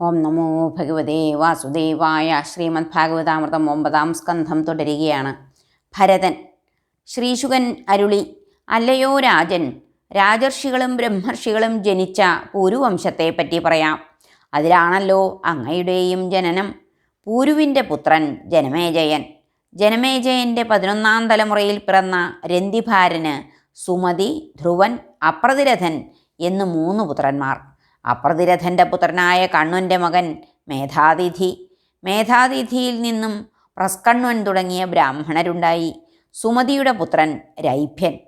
ഓം നമോ ഭഗവതേ വാസുദേവായ ശ്രീമദ് ഭാഗവതാമൃതം ഒമ്പതാം സ്കന്ധം തുടരുകയാണ്. ഭരതൻ ശ്രീശുകൻ അരുളി അല്ലയോ രാജൻ രാജർഷികളും ബ്രഹ്മർഷികളും ജനിച്ച പൂരുവംശത്തെ പറ്റി പറയാം. അതിലാണല്ലോ അങ്ങയുടെയും ജനനം. പൂരുവിന്റെ പുത്രൻ ജനമേജയൻ. ജനമേജയന്റെ പതിനൊന്നാം തലമുറയിൽ പിറന്ന രന്തിഭാരന് സുമതി ധ്രുവൻ അപ്രതിരഥൻ എന്ന് മൂന്ന് പുത്രന്മാർ. അപ്രതിരഥന്റെ പുത്രനായ കണ്ണുന്റെ മകൻ മേധാതിഥി. മേധാതിഥിയിൽ നിന്നും പ്രസ്കണ്വൻ തുടങ്ങിയ ബ്രാഹ്മണരുണ്ടായി. സുമതിയുടെ പുത്രൻ രൈഭ്യൻ.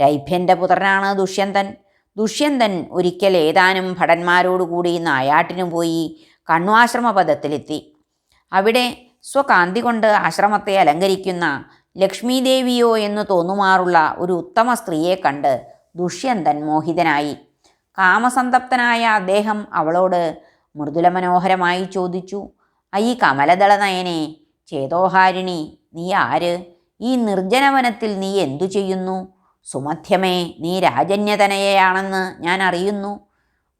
രൈഭ്യന്റെ പുത്രനാണ് ദുഷ്യന്തൻ. ദുഷ്യന്തൻ ഒരിക്കൽ ഏതാനും ഭടന്മാരോടുകൂടി നായാട്ടിനു പോയി കണ്വാശ്രമപദത്തിലെത്തി അവിടെ സ്വകാന്തി കൊണ്ട് ആശ്രമത്തെ അലങ്കരിക്കുന്ന ലക്ഷ്മീദേവിയോ എന്ന് തോന്നുമാറുള്ള ഒരു ഉത്തമ സ്ത്രീയെ കണ്ട് ദുഷ്യന്തൻ മോഹിതനായി. കാമസന്തപ്തനായ അദ്ദേഹം അവളോട് മൃദുലമനോഹരമായി ചോദിച്ചു അയ്യ കമലദള നയനെ ചേതോഹാരിണി നീ ആര്? ഈ നിർജനവനത്തിൽ നീ എന്തു ചെയ്യുന്നു? സുമധ്യമേ നീ രാജന്യതനയയാണെന്ന് ഞാൻ അറിയുന്നു.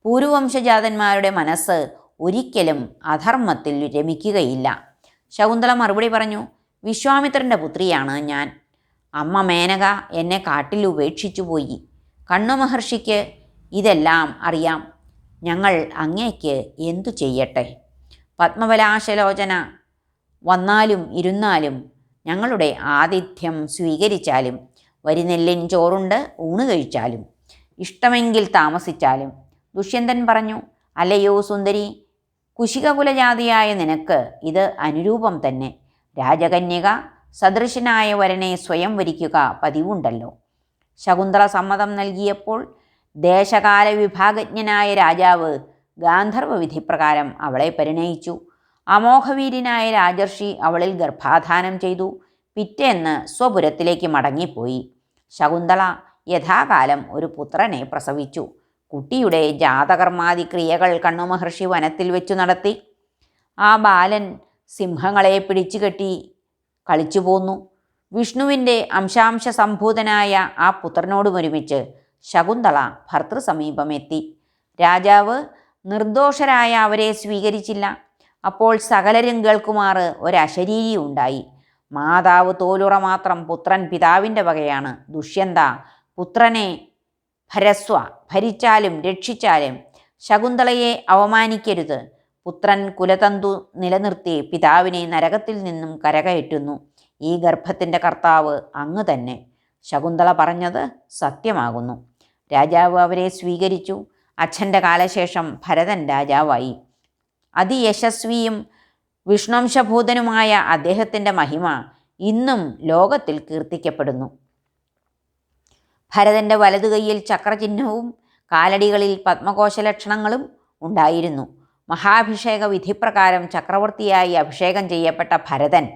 പൂർവംശജാതന്മാരുടെ മനസ്സ് ഒരിക്കലും അധർമ്മത്തിൽ രമിക്കുകയില്ല. ശകുന്തള മറുപടി പറഞ്ഞു വിശ്വാമിത്രന്റെ പുത്രിയാണ് ഞാൻ. അമ്മ മേനക എന്നെ കാട്ടിൽ ഉപേക്ഷിച്ചു പോയി കണ്ണു മഹർഷിക്ക് ഇതെല്ലാം അറിയാം. ഞങ്ങൾ അങ്ങേക്ക് എന്തു ചെയ്യട്ടെ? പത്മവലാശലോചന വന്നാലും ഇരുന്നാലും ഞങ്ങളുടെ ആതിഥ്യം സ്വീകരിച്ചാലും വരിനെല്ലിൻ ചോറുണ്ട് ഊണ് കഴിച്ചാലും ഇഷ്ടമെങ്കിൽ താമസിച്ചാലും. ദുഷ്യന്തൻ പറഞ്ഞു അല്ലയോ സുന്ദരി കുശികകുലജാതിയായ നിനക്ക് ഇത് അനുരൂപം തന്നെ. രാജകന്യക സദൃശനായ വരനെ സ്വയം വരിക്കുക പതിവുണ്ടല്ലോ. ശകുന്തള സമ്മതം നൽകിയപ്പോൾ ദേശകാല വിഭാഗജ്ഞനായ രാജാവ് ഗാന്ധർവ വിധിപ്രകാരം അവളെ പരിണയിച്ചു. അമോഘവീരനായ രാജർഷി അവളിൽ ഗർഭാധാനം ചെയ്തു. പിറ്റേന്ന് സ്വപുരത്തിലേക്ക് മടങ്ങിപ്പോയി. ശകുന്തള യഥാകാലം ഒരു പുത്രനെ പ്രസവിച്ചു. കുട്ടിയുടെ ജാതകർമാതി ക്രിയകൾ കണ്ണുമഹർഷി വനത്തിൽ വെച്ചു നടത്തി. ആ ബാലൻ സിംഹങ്ങളെ പിടിച്ചുകെട്ടി കളിച്ചു പോന്നു വിഷ്ണുവിന്റെ അംശാംശ സംഭൂതനായ ആ പുത്രനോടുമൊരുമിച്ച് ശകുന്തള ഭർത്തൃസമീപമെത്തി രാജാവ് നിർദോഷരായ അവരെ സ്വീകരിച്ചില്ല. അപ്പോൾ സകലരും കേൾക്കുമാറ് ഒരശരീരി ഉണ്ടായി. മാതാവ് തോലുറ മാത്രം പുത്രൻ പിതാവിന്റെ വകയാണ്. ദുഷ്യന്ത പുത്രനെ ഭരസ്വ ഭരിച്ചാലും രക്ഷിച്ചാലും ശകുന്തളയെ അവമാനിക്കരുത്. പുത്രൻ കുലതന്തു നിലനിർത്തി പിതാവിനെ നരകത്തിൽ നിന്നും കരകയറ്റുന്നു. ഈ ഗർഭത്തിന്റെ കർത്താവ് അങ്ങ് തന്നെ. ശകുന്തള പറഞ്ഞത് സത്യമാകുന്നു. രാജാവ് അവരെ സ്വീകരിച്ചു. അച്ഛന്റെ കാലശേഷം ഭരതൻ രാജാവായി. അതിയശസ്വിയും വിഷ്ണുംശഭൂതനുമായ അദ്ദേഹത്തിന്റെ മഹിമ ഇന്നും ലോകത്തിൽ കീർത്തിക്കപ്പെടുന്നു. ഭരതന്റെ വലതുകൈയിൽ ചക്രചിഹ്നവും കാലടികളിൽ പത്മകോശ ലക്ഷണങ്ങളും ഉണ്ടായിരുന്നു. മഹാഭിഷേക വിധിപ്രകാരം ചക്രവർത്തിയായി അഭിഷേകം ചെയ്യപ്പെട്ട ഭരതൻ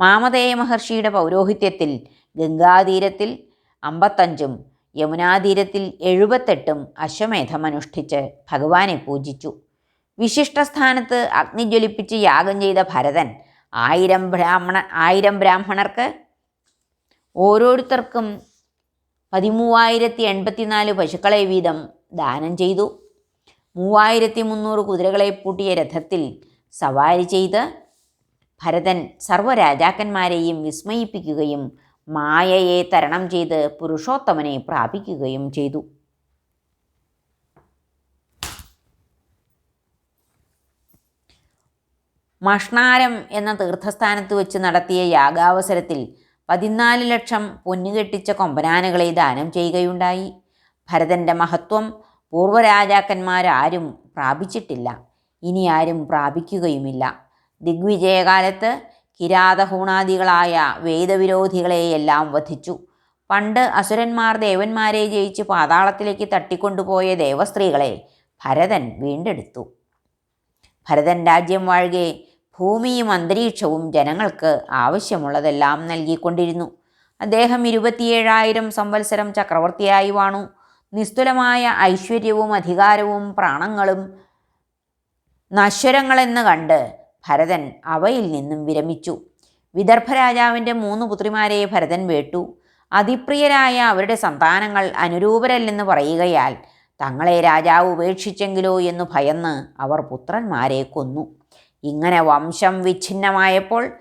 മാമതേയ മഹർഷിയുടെ പൗരോഹിത്യത്തിൽ ഗംഗാതീരത്തിൽ അമ്പത്തഞ്ചും യമുനാതീരത്തിൽ എഴുപത്തെട്ടും അശ്വമേധം അനുഷ്ഠിച്ച് ഭഗവാനെ പൂജിച്ചു. വിശിഷ്ടസ്ഥാനത്ത് അഗ്നി ജ്വലിപ്പിച്ച് യാഗം ചെയ്ത ഭരതൻ ആയിരം ബ്രാഹ്മണ ആയിരം ബ്രാഹ്മണർക്ക് ഓരോരുത്തർക്കും പതിമൂവായിരത്തി എൺപത്തിനാല് പശുക്കളെ വീതം ദാനം ചെയ്തു. മൂവായിരത്തി മുന്നൂറ് കുതിരകളെ പൂട്ടിയ രഥത്തിൽ സവാരി ചെയ്ത് ഭരതൻ സർവരാജാക്കന്മാരെയും വിസ്മയിപ്പിക്കുകയും മായയെ തരണം ചെയ്ത് പുരുഷോത്തമനെ പ്രാപിക്കുകയും ചെയ്തു. മഷ്ണാരം എന്ന തീർത്ഥസ്ഥാനത്ത് വെച്ച് നടത്തിയ യാഗാവസരത്തിൽ പതിനാല് ലക്ഷം പൊന്നുകെട്ടിച്ച കൊമ്പനാനകളെ ദാനം ചെയ്യുകയുണ്ടായി. ഭരതന്റെ മഹത്വം പൂർവരാജാക്കന്മാരാരും പ്രാപിച്ചിട്ടില്ല. ഇനി ആരും പ്രാപിക്കുകയുമില്ല. ദിഗ്വിജയകാലത്ത് കിരാതഹൂണാദികളായ വേദവിരോധികളെയെല്ലാം വധിച്ചു. പണ്ട് അസുരന്മാർ ദേവന്മാരെ ജയിച്ച് പാതാളത്തിലേക്ക് തട്ടിക്കൊണ്ടുപോയ ദേവസ്ത്രീകളെ ഭരതൻ വീണ്ടെടുത്തു. ഭരതൻ രാജ്യം വാഴുകെ ഭൂമിയും അന്തരീക്ഷവും ജനങ്ങൾക്ക് ആവശ്യമുള്ളതെല്ലാം നൽകിക്കൊണ്ടിരുന്നു. അദ്ദേഹം ഇരുപത്തിയേഴായിരം സംവത്സരം ചക്രവർത്തിയായി വാണു. നിസ്തുലമായ ഐശ്വര്യവും അധികാരവും പ്രാണങ്ങളും നശ്വരങ്ങളെന്ന് കണ്ട് ഭരതൻ അവയിൽ നിന്നും വിരമിച്ചു. വിദർഭ രാജാവിന്റെ മൂന്ന് പുത്രിമാരെ ഭരതൻ വേട്ടു. അതിപ്രിയരായ അവരുടെ സന്താനങ്ങൾ അനുരൂപരല്ലെന്ന് പറയുകയാൽ തങ്ങളെ രാജാവ് ഉപേക്ഷിച്ചെങ്കിലോ എന്ന് ഭയന്ന് അവർ പുത്രന്മാരെ കൊന്നു. ഇങ്ങനെ വംശം വിച്ഛിന്നമായപ്പോൾ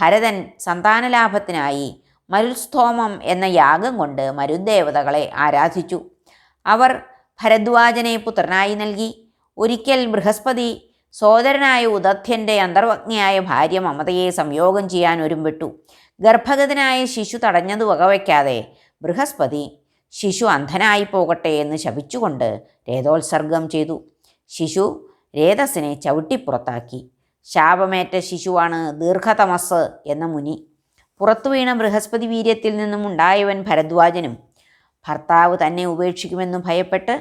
ഭരതൻ സന്താനലാഭത്തിനായി മരുസ്തോമം എന്ന യാഗം കൊണ്ട് മരുദേവതകളെ ആരാധിച്ചു. അവർ ഭരദ്വാജനെ പുത്രനായി നൽകി. ഒരിക്കൽ ബൃഹസ്പതി സോദരനായ ഉദധ്യന്റെ അന്തർവജ്ഞയായ ഭാര്യ മമതയെ സംയോഗം ചെയ്യാൻ ഒരുമ്പിട്ടു. ഗർഭഗതനായ ശിശു തടഞ്ഞത് വകവയ്ക്കാതെ ബൃഹസ്പതി ശിശു അന്ധനായി പോകട്ടെ എന്ന് ശപിച്ചുകൊണ്ട് രേതോത്സർഗം ചെയ്തു. ശിശു രേതസിനെ ചവിട്ടിപ്പുറത്താക്കി. ശാപമേറ്റ ശിശുവാണ് ദീർഘതമസ് എന്ന മുനി. പുറത്തു വീണ ബൃഹസ്പതി വീര്യത്തിൽ നിന്നും ഉണ്ടായവൻ ഭരദ്വാജനും. ഭർത്താവ് തന്നെ ഉപേക്ഷിക്കുമെന്ന് ഭയപ്പെട്ട്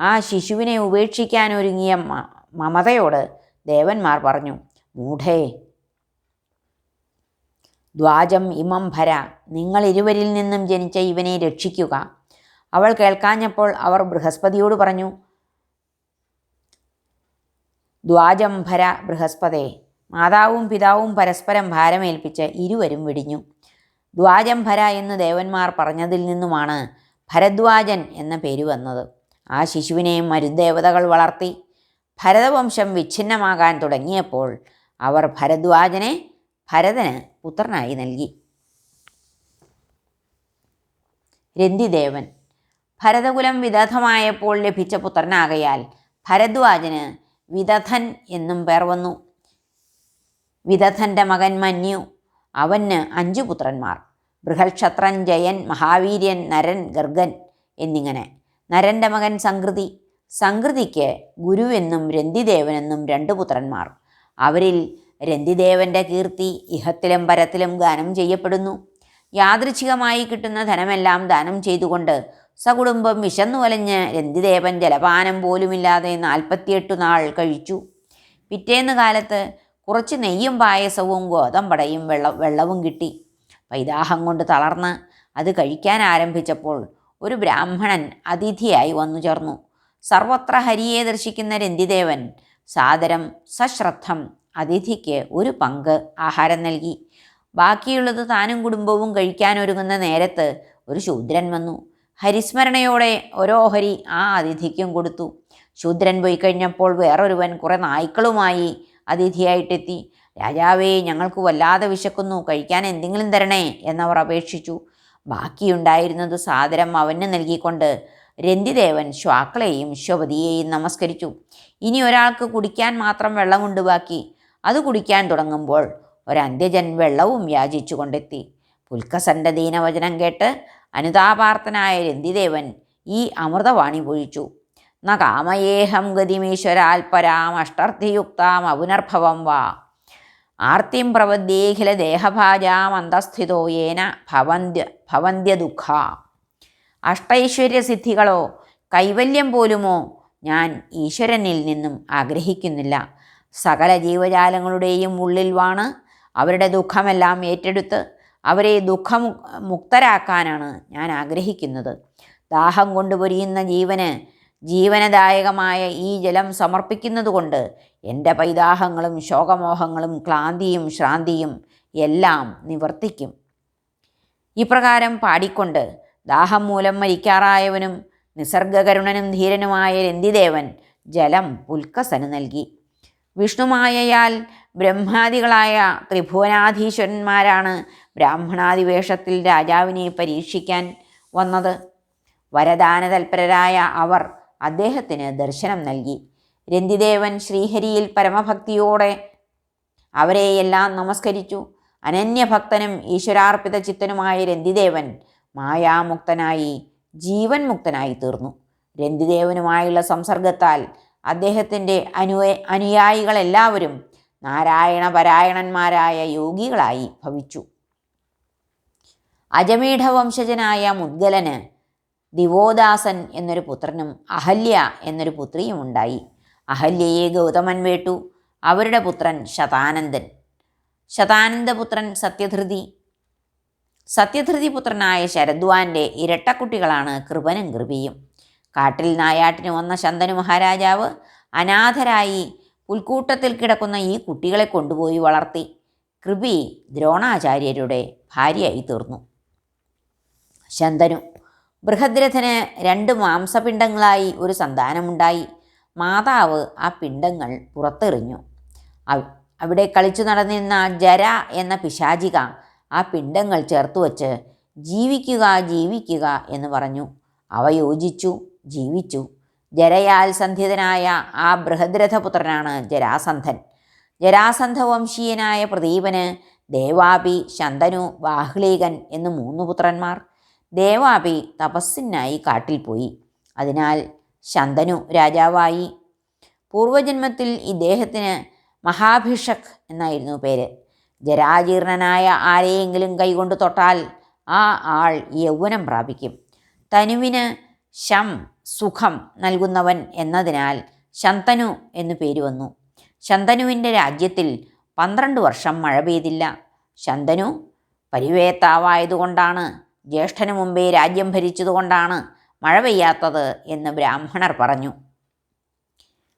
ആ ശിശുവിനെ ഉപേക്ഷിക്കാൻ ഒരുങ്ങിയ മമതയോട് ദേവന്മാർ പറഞ്ഞു മൂഢേ ദ്വാജം ഇമം ഭര നിങ്ങൾ ഇരുവരിൽ നിന്നും ജനിച്ച ഇവനെ രക്ഷിക്കുക. അവൾ കേൾക്കാഞ്ഞപ്പോൾ അവർ ബൃഹസ്പതിയോട് പറഞ്ഞു ദ്വാജം ഭര ബൃഹസ്പതേ മാതാവും പിതാവും പരസ്പരം ഭാരമേൽപ്പിച്ച് ഇരുവരും വിടിഞ്ഞു. ദ്വാജം ഭര എന്ന് ദേവന്മാർ പറഞ്ഞതിൽ നിന്നുമാണ് ഭരദ്വാജൻ എന്ന പേര് വന്നത്. ആ ശിശുവിനെ മരുദേവതകൾ വളർത്തി ഭരതവംശം വിച്ഛിന്നമാകാൻ തുടങ്ങിയപ്പോൾ അവർ ഭരദ്വാജനെ ഭരതന് പുത്രനായി നൽകി. രന്തിദേവൻ ഭരതകുലം വിദഗ്ധമായപ്പോൾ ലഭിച്ച പുത്രനാകയാൽ ഭരദ്വാജന് വിദധൻ എന്നും പേർ വന്നു. വിദധന്റെ മകൻ മന്യു അവന് അഞ്ചു പുത്രന്മാർ ബൃഹൽക്ഷത്രൻ ജയൻ മഹാവീര്യൻ നരൻ ഗർഗൻ എന്നിങ്ങനെ. നരന്റെ മകൻ സംകൃതി സംകൃതിക്ക് ഗുരുവെന്നും രന്തിദേവനെന്നും രണ്ട് പുത്രന്മാർ. അവരിൽ രന്തിദേവന്റെ കീർത്തി ഇഹത്തിലും പരത്തിലും ഗാനം ചെയ്യപ്പെടുന്നു. യാദൃച്ഛികമായി കിട്ടുന്ന ധനമെല്ലാം ദാനം ചെയ്തുകൊണ്ട് സകുടുംബം വിശന്നു വലഞ്ഞ് രന്തിദേവൻ ജലപാനം പോലുമില്ലാതെ നാൽപ്പത്തിയെട്ട് നാൾ കഴിച്ചു. പിറ്റേന്ന് കാലത്ത് കുറച്ച് നെയ്യും പായസവും ഗോതമ്പടയും വെള്ള വെള്ളവും കിട്ടി. വൈദാഹം കൊണ്ട് തളർന്ന് അത് കഴിക്കാൻ ആരംഭിച്ചപ്പോൾ ഒരു ബ്രാഹ്മണൻ അതിഥിയായി വന്നു ചേർന്നു. സർവത്ര ഹരിയെ ദർശിക്കുന്ന രന്തിദേവൻ. സാദരം സശ്രദ്ധം. അതിഥിക്ക് ഒരു പങ്ക് ആഹാരം നൽകി. ബാക്കിയുള്ളത് താനും കുടുംബവും കഴിക്കാനൊരുങ്ങുന്ന നേരത്ത് ഒരു ശൂദ്രൻ വന്നു. ഹരിസ്മരണയോടെ ഓരോ ഹരി ആ അതിഥിക്കും കൊടുത്തു. ശൂദ്രൻ പോയി കഴിഞ്ഞപ്പോൾ വേറൊരുവൻ കുറേ നായ്ക്കളുമായി അതിഥിയായിട്ടെത്തി. രാജാവേ ഞങ്ങൾക്ക് വല്ലാതെ വിശക്കുന്നു. കഴിക്കാൻ എന്തെങ്കിലും തരണേ എന്നവർ അപേക്ഷിച്ചു. ബാക്കിയുണ്ടായിരുന്നത് സാദരം അവന് നൽകിക്കൊണ്ട് രന്തിദേവൻ ശ്വാക്കളെയും ശ്വപതിയെയും നമസ്കരിച്ചു. ഇനി ഒരാൾക്ക് കുടിക്കാൻ മാത്രം വെള്ളമുണ്ട് ബാക്കി അത് കുടിക്കാൻ തുടങ്ങുമ്പോൾ ഒരന്ത്യജൻ വെള്ളവും യാചിച്ചു കൊണ്ടെത്തി. പുൽക്കസന്റെ ദീനവചനം കേട്ട് അനുതാപാർത്ഥനായ രന്തിദേവൻ ഈ അമൃതവാണി പൊഴിച്ചു. ന കാമയേഹം ഗതിമീശ്വരാൽപരാം അഷ്ടർത്ഥിയുക്താം അപുനർഭവം വാ. ആർത്തിം പ്രവദ്യേഖില ദേഹഭാജാം അന്തസ്ഥിതോ യേന ഭവന്ത്യ ഭവന്ത്യ ദുഃഖ. അഷ്ടൈശ്വര്യസിദ്ധികളോ കൈവല്യം പോലുമോ ഞാൻ ഈശ്വരനിൽ നിന്നും ആഗ്രഹിക്കുന്നില്ല. സകല ജീവജാലങ്ങളുടെയും ഉള്ളിൽ വാണ് അവരുടെ ദുഃഖമെല്ലാം ഏറ്റെടുത്ത് അവരെ ദുഃഖമു മുക്തരാക്കാനാണ് ഞാൻ ആഗ്രഹിക്കുന്നത്. ദാഹം കൊണ്ട് പൊരിയുന്ന ജീവന് ജീവനദായകമായ ഈ ജലം സമർപ്പിക്കുന്നതുകൊണ്ട് എന്റെ പൈതാഹങ്ങളും ശോകമോഹങ്ങളും ക്ലാന്തിയും ശ്രാന്തിയും എല്ലാം നിവർത്തിക്കും. ഇപ്രകാരം പാടിക്കൊണ്ട് ദാഹം മൂലം മരിക്കാറായവനും നിസർഗകരുണനും ധീരനുമായ രന്തിദേവൻ ജലം പുൽക്കസന് നൽകി. വിഷ്ണുമായയാൽ ബ്രഹ്മാദികളായ ത്രിഭുവനാധീശ്വരന്മാരാണ് ബ്രാഹ്മണാധിവേഷത്തിൽ രാജാവിനെ പരീക്ഷിക്കാൻ വന്നത്. വരദാന തൽപരരായ അവർ അദ്ദേഹത്തിന് ദർശനം നൽകി. രന്തിദേവൻ ശ്രീഹരിയിൽ പരമഭക്തിയോടെ അവരെയെല്ലാം നമസ്കരിച്ചു. അനന്യഭക്തനും ഈശ്വരാർപ്പിത ചിത്തനുമായ രന്തിദേവൻ മായാമുക്തനായി ജീവൻ മുക്തനായി തീർന്നു. രന്തിദേവനുമായുള്ള സംസർഗത്താൽ അദ്ദേഹത്തിന്റെ അനു അനുയായികളെല്ലാവരും നാരായണ പരായണന്മാരായ യോഗികളായി ഭവിച്ചു. അജമീഠ വംശജനായ മുദ്ഗലന് ദിവോദാസൻ എന്നൊരു പുത്രനും അഹല്യ എന്നൊരു പുത്രിയും ഉണ്ടായി. അഹല്യയെ ഗൗതമൻ വേട്ടു. അവരുടെ പുത്രൻ ശതാനന്ദൻ. ശതാനന്ദപുത്രൻ സത്യധൃതി. സത്യധൃതി പുത്രനായ ശരദ്വാന്റെ ഇരട്ടക്കുട്ടികളാണ് കൃപനും കൃപിയും. കാട്ടിൽ നായാട്ടിന് വന്ന ശന്തനു മഹാരാജാവ് അനാഥരായി പുൽക്കൂട്ടത്തിൽ കിടക്കുന്ന ഈ കുട്ടികളെ കൊണ്ടുപോയി വളർത്തി. കൃപി ദ്രോണാചാര്യരുടെ ഭാര്യയായി തീർന്നു. ശന്തനു ബൃഹദ്രഥന് രണ്ട് മാംസപിണ്ഡങ്ങളായി ഒരു സന്താനമുണ്ടായി. മാതാവ് ആ പിണ്ഡങ്ങൾ പുറത്തെറിഞ്ഞു. അവിടെ കളിച്ചു നടന്നിരുന്ന ജര എന്ന പിശാചിക ആ പിണ്ടങ്ങൾ ചേർത്ത് വച്ച് ജീവിക്കുക ജീവിക്കുക എന്ന് പറഞ്ഞു. അവ യോജിച്ചു ജീവിച്ചു. ജരയാൽ സന്ധിതനായ ആ ബൃഹദ്രഥപുത്രനാണ് ജരാസന്ധൻ. ജരാസന്ധവംശീയനായ പ്രദീപന് ദേവാപി ശന്തനു ബാഹ്ലീകൻ എന്ന് മൂന്ന് പുത്രന്മാർ. ദേവാപി തപസ്സിനായി കാട്ടിൽ പോയി. അതിനാൽ ശന്തനു രാജാവായി. പൂർവജന്മത്തിൽ ഇദ്ദേഹത്തിന് മഹാഭിഷക് എന്നായിരുന്നു പേര്. ജരാജീർണനായ ആരെയെങ്കിലും കൈകൊണ്ട് തൊട്ടാൽ ആ ആൾ യൗവനം പ്രാപിക്കും. തനുവിന് ശം സുഖം നൽകുന്നവൻ എന്നതിനാൽ ശന്തനു എന്നു പേര് വന്നു. ശന്തനുവിന്റെ രാജ്യത്തിൽ പന്ത്രണ്ട് വർഷം മഴ പെയ്തില്ല. ശന്തനു പരിവേത്താവായതുകൊണ്ടാണ് ജ്യേഷ്ഠനു മുമ്പേ രാജ്യം ഭരിച്ചതുകൊണ്ടാണ് മഴ പെയ്യാത്തത് എന്ന് ബ്രാഹ്മണർ പറഞ്ഞു.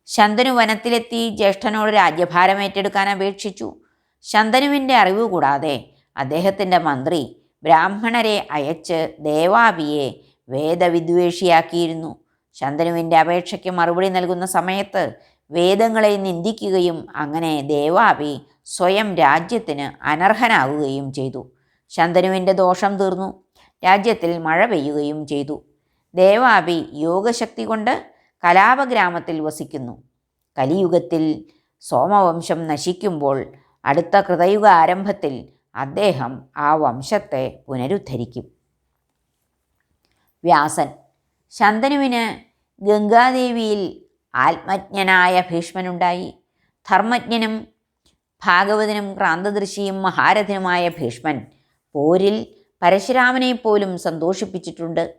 ശന്തനു വനത്തിലെത്തി ജ്യേഷ്ഠനോട് രാജ്യഭാരം ഏറ്റെടുക്കാൻ അപേക്ഷിച്ചു. ശന്തനുവിന്റെ അറിവ് കൂടാതെ അദ്ദേഹത്തിന്റെ മന്ത്രി ബ്രാഹ്മണരെ അയച്ച് ദേവാബിയെ വേദവിദ്വേഷിയാക്കിയിരുന്നു. ശന്തനുവിന്റെ അപേക്ഷയ്ക്ക് മറുപടി നൽകുന്ന സമയത്ത് വേദങ്ങളെ നിന്ദിക്കുകയും അങ്ങനെ ദേവാബി സ്വയം രാജ്യത്തിന് അനർഹനാകുകയും ചെയ്തു. ശന്തനുവിന്റെ ദോഷം തീർന്നു. രാജ്യത്തിൽ മഴ പെയ്യുകയും ചെയ്തു. ദേവാബി യോഗശക്തി കൊണ്ട് കലാപഗ്രാമത്തിൽ വസിക്കുന്നു. കലിയുഗത്തിൽ സോമവംശം നശിക്കുമ്പോൾ അടുത്ത കൃതയുഗ ആരംഭത്തിൽ അദ്ദേഹം ആ വംശത്തെ പുനരുദ്ധരിക്കും. വ്യാസൻ ശന്തനുവിന് ഗംഗാദേവിയിൽ ആത്മജ്ഞനായ ഭീഷ്മനുണ്ടായി. ധർമ്മജ്ഞനും ഭാഗവതനും ക്രാന്തദൃശിയും മഹാരഥനുമായ ഭീഷ്മൻ പോരിൽ പരശുരാമനെ പോലും സന്തോഷിപ്പിച്ചിട്ടുണ്ട്.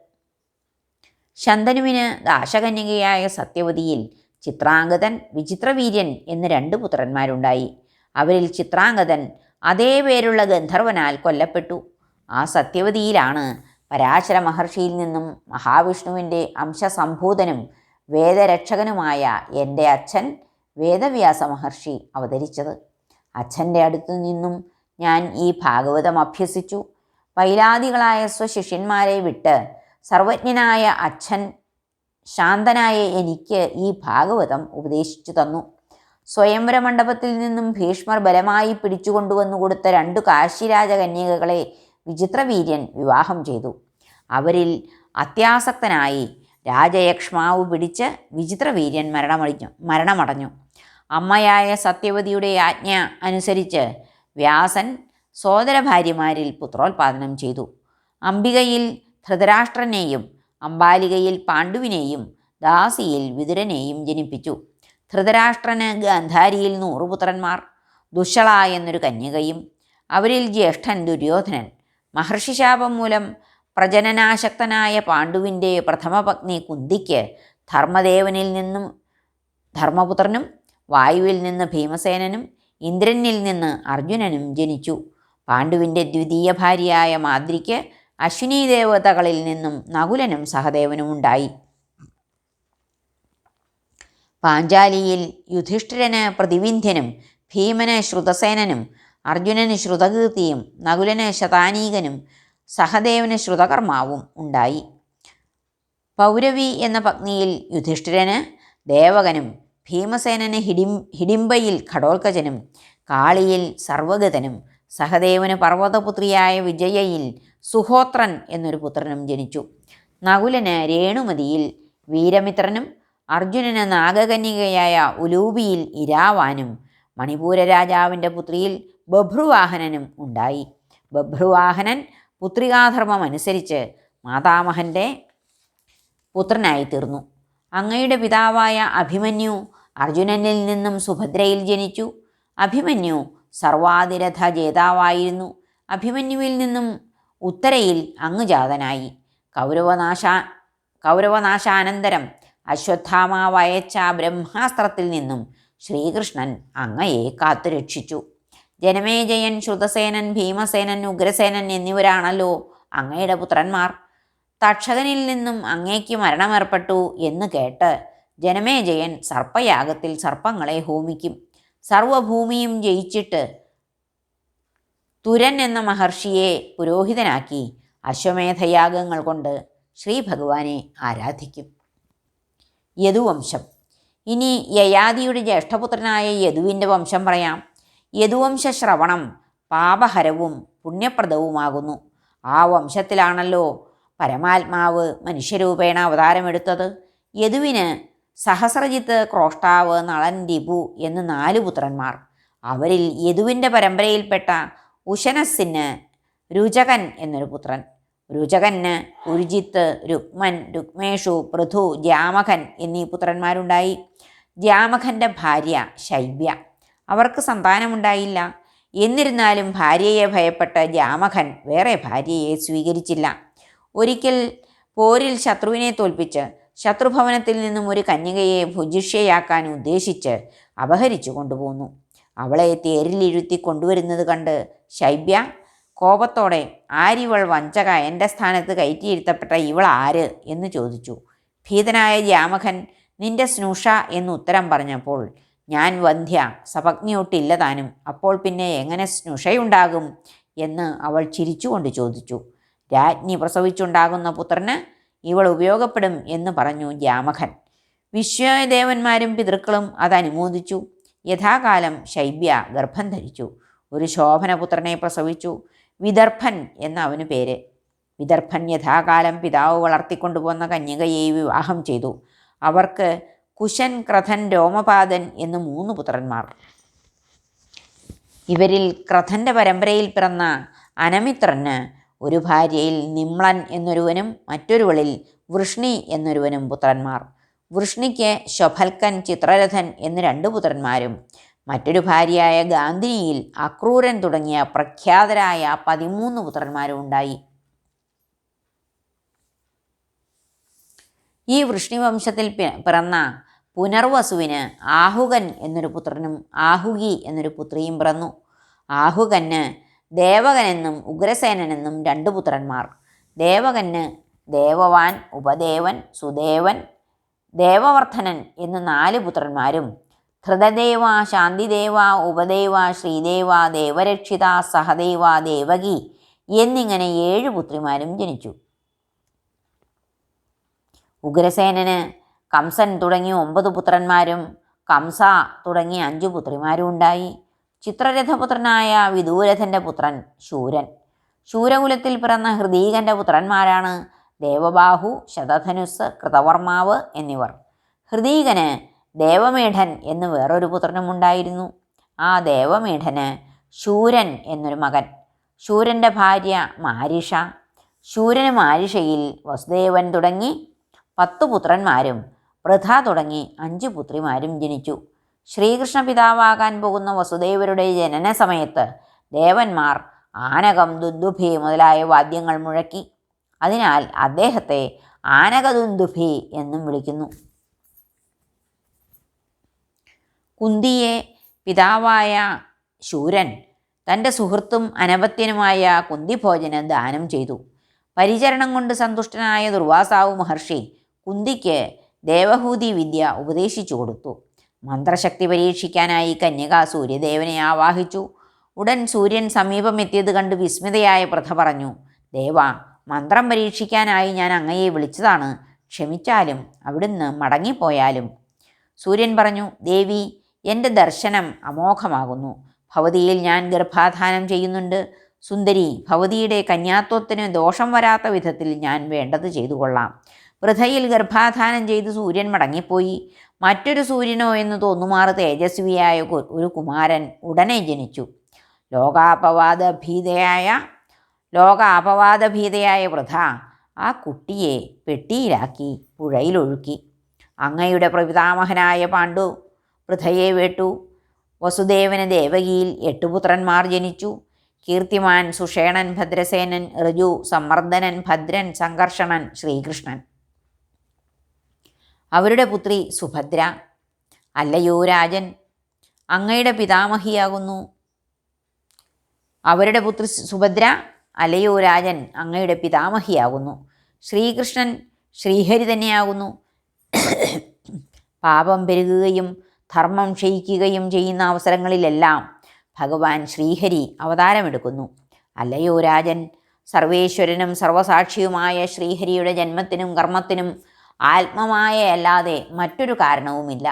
ശന്തനുവിന് ദാശകന്യകയായ സത്യവതിയിൽ ചിത്രാംഗതൻ വിചിത്രവീര്യൻ എന്ന് രണ്ട് പുത്രന്മാരുണ്ടായി. അവരിൽ ചിത്രാംഗതൻ അതേ പേരുള്ള ഗന്ധർവനാൽ കൊല്ലപ്പെട്ടു. ആ സത്യവതിയിലാണ് പരാശര മഹർഷിയിൽ നിന്നും മഹാവിഷ്ണുവിന്റെ അംശസംഭൂതനും വേദരക്ഷകനുമായ എന്റെ അച്ഛൻ വേദവ്യാസ മഹർഷി അവതരിച്ചത്. അച്ഛന്റെ അടുത്തു നിന്നും ഞാൻ ഈ ഭാഗവതം അഭ്യസിച്ചു. പൈലാദികളായ സ്വശിഷ്യന്മാരെ വിട്ട് സർവജ്ഞനായ അച്ഛൻ ശാന്തനായ എനിക്ക് ഈ ഭാഗവതം ഉപദേശിച്ചു തന്നു. സ്വയംവര മണ്ഡപത്തിൽ നിന്നും ഭീഷ്മർ ബലമായി പിടിച്ചുകൊണ്ടുവന്നു കൊടുത്ത രണ്ടു കാശിരാജ കന്യകകളെ വിചിത്രവീര്യൻ വിവാഹം ചെയ്തു. അവരിൽ അത്യാസക്തനായി രാജയക്ഷ്മാവ് പിടിച്ച് വിചിത്രവീര്യൻ മരണമടിഞ്ഞു മരണമടഞ്ഞു. അമ്മയായ സത്യവതിയുടെ ആജ്ഞ അനുസരിച്ച് വ്യാസൻ സോദരഭാര്യമാരിൽ പുത്രോത്പാദനം ചെയ്തു. അംബികയിൽ ധൃതരാഷ്ട്രനെയും അംബാലികയിൽ പാണ്ഡുവിനെയും ദാസിയിൽ വിതുരനെയും ജനിപ്പിച്ചു. ധൃതരാഷ്ട്രന് ഗാന്ധാരിയിൽ നൂറുപുത്രന്മാർ ദുശള എന്നൊരു കന്യകയും അവരിൽ ജ്യേഷ്ഠൻ ദുര്യോധനൻ. മഹർഷിശാപം മൂലം പ്രജനനാശക്തനായ പാണ്ഡുവിന്റെ പ്രഥമപത്നി കുന്തിക്ക് ധർമ്മദേവനിൽ നിന്നും ധർമ്മപുത്രനും വായുവിൽ നിന്ന് ഭീമസേനനും ഇന്ദ്രനിൽ നിന്ന് അർജുനനും ജനിച്ചു. പാണ്ഡുവിന്റെ ദ്വിതീയ ഭാര്യയായ മാദ്രിക്ക് അശ്വിനി ദേവതകളിൽ നിന്നും നകുലനും സഹദേവനും ഉണ്ടായി പാഞ്ചാലിയിൽ യുധിഷ്ഠിരന് പ്രതിവിന്ധ്യനും ഭീമന് ശ്രുതസേനനും അർജുനന് ശ്രുതകീർത്തിയും നകുലന് ശതാനീകനും സഹദേവന് ശ്രുതകർമാവും ഉണ്ടായി. പൗരവി എന്ന പത്നിയിൽ യുധിഷ്ഠിരന് ദേവകനും ഭീമസേനന് ഹിഡിം ഹിഡിംബയിൽ ഘടോൽക്കജനും കാളിയിൽ സർവഗതനും സഹദേവന് പർവതപുത്രിയായ വിജയയിൽ സുഹോത്രൻ എന്നൊരു പുത്രനും ജനിച്ചു. നകുലന് രേണുമതിയിൽ വീരമിത്രനും അർജുനന് നാഗകന്യകയായ ഉലൂബിയിൽ ഇരാവാനും മണിപൂര രാജാവിന്റെ പുത്രിയിൽ ബഭ്രുവാഹനനും ഉണ്ടായി. ബഭ്രുവാഹനൻ പുത്രികാധർമ്മം അനുസരിച്ച് മാതാമഹന്റെ പുത്രനായി തീർന്നു അങ്ങയുടെ പിതാവായ അഭിമന്യു അർജുനനിൽ നിന്നും സുഭദ്രയിൽ ജനിച്ചു. അഭിമന്യു സർവാതിരഥ ജേതാവായിരുന്നു. അഭിമന്യുവിൽ നിന്നും ഉത്തരയിൽ അങ്ങുജാതനായി. കൗരവനാശ കൗരവനാശാനന്തരം അശ്വത്ഥാമ വയച്ച ബ്രഹ്മാസ്ത്രത്തിൽ നിന്നും ശ്രീകൃഷ്ണൻ അങ്ങയെ കാത്തുരക്ഷിച്ചു ജനമേജയൻ ശ്രുതസേനൻ ഭീമസേനൻ ഉഗ്രസേനൻ എന്നിവരാണല്ലോ അങ്ങയുടെ പുത്രന്മാർ. തക്ഷകനിൽ നിന്നും അങ്ങേക്ക് മരണമേർപ്പെട്ടു എന്ന് കേട്ട് ജനമേജയൻ സർപ്പയാഗത്തിൽ സർപ്പങ്ങളെ ഹോമിക്കും. സർവഭൂമിയും ജയിച്ചിട്ട് തുരൻ എന്ന മഹർഷിയെ പുരോഹിതനാക്കി അശ്വമേധയാഗങ്ങൾ കൊണ്ട് ശ്രീ ഭഗവാനെ ആരാധിക്കും. യദുവംശം. ഇനി യയാദിയുടെ ജ്യേഷ്ഠപുത്രനായ യദുവിന്റെ വംശം പറയാം. യദുവംശ ശ്രവണം പാപഹരവും പുണ്യപ്രദവുമാകുന്നു. ആ വംശത്തിലാണല്ലോ പരമാത്മാവ് മനുഷ്യരൂപേണ അവതാരമെടുത്തത്. യദുവിന് സഹസ്രജിത്ത് ക്രോഷ്ടാവ് നളൻ രിപു എന്ന് നാല് പുത്രന്മാർ. അവരിൽ യദുവിന്റെ പരമ്പരയിൽപ്പെട്ട ഉശനസ്സിന് രുചകൻ എന്നൊരു പുത്രൻ. രുചകന് ഉരുജിത്ത് രുക്മൻ രുക്മേഷു പൃഥു ജാമകൻ എന്നീ പുത്രന്മാരുണ്ടായി. ജാമകന്റെ ഭാര്യ ശൈബ്യ അവർക്ക് സന്താനമുണ്ടായില്ല. എന്നിരുന്നാലും ഭാര്യയെ ഭയപ്പെട്ട ജാമകൻ വേറെ ഭാര്യയെ സ്വീകരിച്ചില്ല. ഒരിക്കൽ പോരിൽ ശത്രുവിനെ തോൽപ്പിച്ച് ശത്രുഭവനത്തിൽ നിന്നും ഒരു കന്യകയെ ഭുജിഷ്യയാക്കാൻ ഉദ്ദേശിച്ച് അപഹരിച്ചു കൊണ്ടുപോന്നു. അവളെ തേരിലിരുത്തി കൊണ്ടുവരുന്നത് കണ്ട് ശൈബ്യ കോപത്തോടെ ആരിവൾ വഞ്ചക എന്റെ സ്ഥാനത്ത് കയറ്റിയിരുത്തപ്പെട്ട ഇവൾ ആര് എന്ന് ചോദിച്ചു. ഭീതനായ ജാമകൻ നിന്റെ സ്നുഷ എന്ന് ഉത്തരം പറഞ്ഞപ്പോൾ ഞാൻ വന്ധ്യ സപജ്ഞയൊട്ടില്ല താനും. അപ്പോൾ പിന്നെ എങ്ങനെ സ്നുഷയുണ്ടാകും? എന്ന് അവൾ ചിരിച്ചുകൊണ്ട് ചോദിച്ചു. രാജ്ഞി പ്രസവിച്ചുണ്ടാകുന്ന പുത്രന് ഇവൾ ഉപയോഗപ്പെടും എന്ന് പറഞ്ഞു ജാമകൻ വിശ്വദേവന്മാരും പിതൃക്കളും അതനുമോദിച്ചു. യഥാകാലം ശൈബ്യ ഗർഭം ധരിച്ചു. ഒരു ശോഭനപുത്രനെ പ്രസവിച്ചു. വിദർഭൻ എന്ന അവന് പേര്. വിദർഭൻ യഥാകാലം പിതാവ് വളർത്തിക്കൊണ്ടുപോന്ന കന്യകയെ വിവാഹം ചെയ്തു. അവർക്ക് കുശൻ ക്രഥൻ രോമപാദൻ എന്ന് മൂന്ന് പുത്രന്മാർ. ഇവരിൽ ക്രഥന്റെ പരമ്പരയിൽ പിറന്ന അനമിത്രന് ഒരു ഭാര്യയിൽ നിമ്ളൻ എന്നൊരുവനും മറ്റൊരുവളിൽ വൃഷ്ണി എന്നൊരുവനും പുത്രന്മാർ. വൃഷ്ണിക്ക് ശൊഭൽക്കൻ ചിത്രരഥൻ എന്ന് രണ്ട് പുത്രന്മാരും മറ്റൊരു ഭാര്യയായ ഗാന്ധിനിയിൽ അക്രൂരൻ തുടങ്ങിയ പ്രഖ്യാതരായ പതിമൂന്ന് പുത്രന്മാരും ഉണ്ടായി. ഈ വൃഷ്ണിവംശത്തിൽ പിറന്ന പുനർവസുവിന് ആഹുകൻ എന്നൊരു പുത്രനും ആഹുകി എന്നൊരു പുത്രിയും പിറന്നു. ആഹുകന് ദേവകനെന്നും ഉഗ്രസേനനെന്നും രണ്ട് പുത്രന്മാർ. ദേവകന് ദേവവാൻ ഉപദേവൻ സുദേവൻ ദേവവർദ്ധനൻ എന്ന് നാല് പുത്രന്മാരും ധൃതദേവ ശാന്തിദേവ ഉപദേവ ശ്രീദേവ ദേവരക്ഷിത സഹദേവ ദേവകി എന്നിങ്ങനെ ഏഴ് പുത്രിമാരും ജനിച്ചു. ഉഗ്രസേനന് കംസൻ തുടങ്ങി ഒമ്പത് പുത്രന്മാരും കംസ തുടങ്ങി അഞ്ചു പുത്രിമാരും ഉണ്ടായി. ചിത്രരഥപുത്രനായ വിദൂരഥന്റെ പുത്രൻ ശൂരൻ. ശൂരകുലത്തിൽ പിറന്ന ഹൃദീകന്റെ പുത്രന്മാരാണ് ദേവബാഹു ശതധനുസ് കൃതവർമാവ് എന്നിവർ. ഹൃദീകന് ദേവമേഠൻ എന്ന് വേറൊരു പുത്രനും ഉണ്ടായിരുന്നു. ആ ദേവമേഠന് ശൂരൻ എന്നൊരു മകൻ. ശൂരന്റെ ഭാര്യ മാരിഷ. ശൂരന് മാരിഷയിൽ വസുദേവൻ തുടങ്ങി പത്തു പുത്രന്മാരും വൃഥ തുടങ്ങി അഞ്ചു പുത്രിമാരും ജനിച്ചു. ശ്രീകൃഷ്ണ പിതാവാകാൻ പോകുന്ന വസുദേവരുടെ ജനന സമയത്ത് ദേവന്മാർ ആനകം ദുന്ദുഭി മുതലായ വാദ്യങ്ങൾ മുഴക്കി. അതിനാൽ അദ്ദേഹത്തെ ആനകദുന്ദുഭി എന്നും വിളിക്കുന്നു. കുന്തിയെ പിതാവായ ശൂരൻ തന്റെ സുഹൃത്തും അനപത്യനുമായ കുന്തിഭോജന് ദാനം ചെയ്തു. പരിചരണം കൊണ്ട് സന്തുഷ്ടനായ ദുർവാസാവ് മഹർഷി കുന്തിക്ക് ദേവഹൂതി വിദ്യ ഉപദേശിച്ചു കൊടുത്തു. മന്ത്രശക്തി പരീക്ഷിക്കാനായി കന്യക സൂര്യദേവനെ ആവാഹിച്ചു. ഉടൻ സൂര്യൻ സമീപമെത്തിയത് കണ്ട് വിസ്മിതയായ പ്രഥ പറഞ്ഞു ദേവ മന്ത്രം പരീക്ഷിക്കാനായി ഞാൻ അങ്ങയെ വിളിച്ചതാണ്. ക്ഷമിച്ചാലും അവിടുന്ന് മടങ്ങിപ്പോയാലും. സൂര്യൻ പറഞ്ഞു ദേവി എന്റെ ദർശനം അമോഘമാകുന്നു. ഭവതിയിൽ ഞാൻ ഗർഭാധാനം ചെയ്യുന്നുണ്ട്. സുന്ദരി ഭവതിയുടെ കന്യാത്വത്തിന് ദോഷം വരാത്ത വിധത്തിൽ ഞാൻ വേണ്ടത് ചെയ്തു കൊള്ളാം. വൃഥയിൽ ഗർഭാധാനം ചെയ്ത് സൂര്യൻ മടങ്ങിപ്പോയി. മറ്റൊരു സൂര്യനോ എന്ന് തോന്നുമാറ് തേജസ്വിയായ ഒരു കുമാരൻ ഉടനെ ജനിച്ചു. ലോകാപവാദ ഭീതയായ ലോകാപവാദ ഭീതയായ വൃഥ ആ കുട്ടിയെ പെട്ടിയിലാക്കി പുഴയിലൊഴുക്കി. അങ്ങയുടെ പ്രപിതാമഹനായ പാണ്ഡു വൃഥയെ വേട്ടു. വസുദേവന് ദേവകിയിൽ എട്ട് പുത്രന്മാർ ജനിച്ചു. കീർത്തിമാൻ സുഷേണൻ ഭദ്രസേനൻ ഋജു സമ്മർദ്ദനൻ ഭദ്രൻ സംഘർഷണൻ ശ്രീകൃഷ്ണൻ. അവരുടെ പുത്രി സുഭദ്ര. അല്ലയോ രാജൻ അങ്ങയുടെ പിതാമഹിയാകുന്നു. അവരുടെ പുത്രി സുഭദ്ര അലയോ രാജൻ അങ്ങയുടെ പിതാമഹിയാകുന്നു. ശ്രീകൃഷ്ണൻ ശ്രീഹരി തന്നെയാകുന്നു. പാപം പെരുകുകയും ധർമ്മം ക്ഷയിക്കുകയും ചെയ്യുന്ന അവസരങ്ങളിലെല്ലാം ഭഗവാൻ ശ്രീഹരി അവതാരമെടുക്കുന്നു. അല്ലയോ രാജൻ? സർവേശ്വരനും സർവസാക്ഷിയുമായ ശ്രീഹരിയുടെ ജന്മത്തിനും കർമ്മത്തിനും ആത്മമായ അല്ലാതെ മറ്റൊരു കാരണവുമില്ല.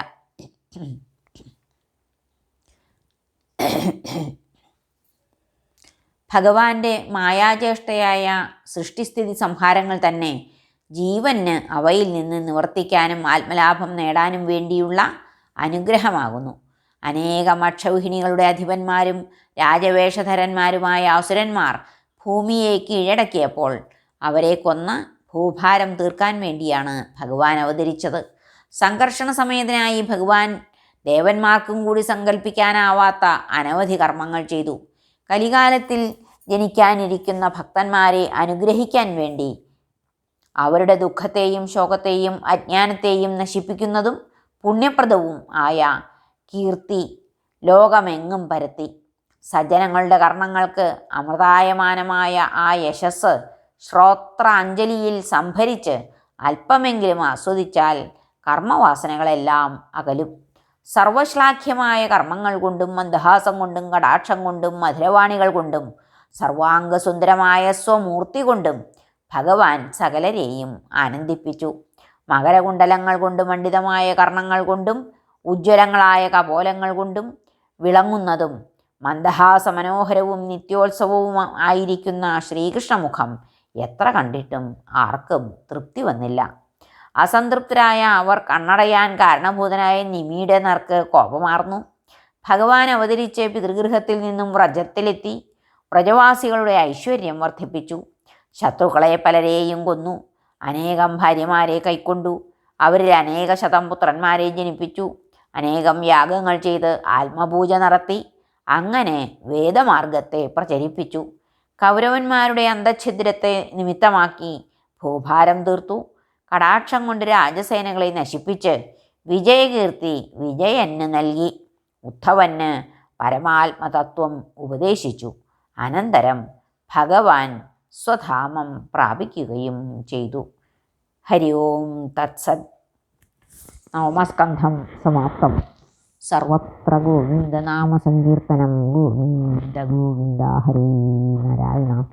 ഭഗവാന്റെ മായാചേഷ്ടയായ സൃഷ്ടിസ്ഥിതി സംഹാരങ്ങൾ തന്നെ ജീവന് അവയിൽ നിന്ന് നിവർത്തിക്കാനും ആത്മലാഭം നേടാനും വേണ്ടിയുള്ള അനുഗ്രഹമാകുന്നു. അനേകം അക്ഷൗഹിണികളുടെ അധിപന്മാരും രാജവേഷധരന്മാരുമായ അസുരന്മാർ ഭൂമിയെ കീഴടക്കിയപ്പോൾ അവരെ കൊന്ന ഭൂഭാരം തീർക്കാൻ വേണ്ടിയാണ് ഭഗവാൻ അവതരിച്ചത്. സംഘർഷണ സമയത്തിനായി ഭഗവാൻ ദേവന്മാർക്കും കൂടി സങ്കല്പിക്കാനാവാത്ത അനവധി കർമ്മങ്ങൾ ചെയ്തു. കലികാലത്തിൽ ജനിക്കാനിരിക്കുന്ന ഭക്തന്മാരെ അനുഗ്രഹിക്കാൻ വേണ്ടി അവരുടെ ദുഃഖത്തെയും ശോകത്തെയും അജ്ഞാനത്തെയും നശിപ്പിക്കുന്നതും പുണ്യപ്രദവും ആയ കീർത്തി ലോകമെങ്ങും പരത്തി. സജ്ജനങ്ങളുടെ കർണങ്ങൾക്ക് അമൃതായമാനമായ ആ യശസ് ശ്രോത്രാഞ്ജലിയിൽ സംഭരിച്ച് അല്പമെങ്കിലും ആസ്വദിച്ചാൽ കർമ്മവാസനകളെല്ലാം അകലും. സർവശ്ലാഘ്യമായ കർമ്മങ്ങൾ കൊണ്ടും മന്ദഹാസം കൊണ്ടും കടാക്ഷം കൊണ്ടും മധുരവാണികൾ കൊണ്ടും സർവാംഗസുന്ദരമായ സ്വമൂർത്തി കൊണ്ടും ഭഗവാൻ സകലരെയും ആനന്ദിപ്പിച്ചു. മകരകുണ്ടലങ്ങൾ കൊണ്ട് മണ്ഡിതമായ കർണങ്ങൾ കൊണ്ടും ഉജ്ജ്വലങ്ങളായ കപോലങ്ങൾ കൊണ്ടും വിളങ്ങുന്നതും മന്ദഹാസ മനോഹരവും നിത്യോത്സവവും ആയിരിക്കുന്ന ശ്രീകൃഷ്ണമുഖം എത്ര കണ്ടിട്ടും ആർക്കും തൃപ്തി വന്നില്ല. അസംതൃപ്തരായ അവർ കണ്ണടയാൻ കാരണഭൂതനായ നിമിയുടെ നേർക്ക് കോപമാർന്നു. ഭഗവാൻ അവതരിച്ച് പിതൃഗൃഹത്തിൽ നിന്നും വ്രജത്തിലെത്തി വ്രജവാസികളുടെ ഐശ്വര്യം വർദ്ധിപ്പിച്ചു. ശത്രുക്കളെ പലരെയും കൊന്നു. അനേകം ഭാര്യമാരെ കൈക്കൊണ്ടു. അവരിൽ അനേക ശതം പുത്രന്മാരെ ജനിപ്പിച്ചു. അനേകം യാഗങ്ങൾ ചെയ്ത് ആത്മപൂജ നടത്തി. അങ്ങനെ വേദമാർഗത്തെ പ്രചരിപ്പിച്ചു. കൗരവന്മാരുടെ അന്തഛിദ്രത്തെ നിമിത്തമാക്കി ഭൂഭാരം തീർത്തു. കടാക്ഷം കൊണ്ട് രാജസേനകളെ നശിപ്പിച്ച് വിജയകീർത്തി വിജയന് നൽകി. ഉദ്ധവന് പരമാത്മതത്വം ഉപദേശിച്ചു. അനന്തരം ഭഗവാൻ സ്വധാമം പ്രാപിക്കുകയും ചെയ്തു. ഹരി ഓം തത്സത്. നവമസ്കന്ധം സമാപ്തം. സർവത്ര ഗോവിന്ദനാമ സങ്കീർത്തനം ഗോവിന്ദ ഗോവിന്ദ ഹരി നാരായണ.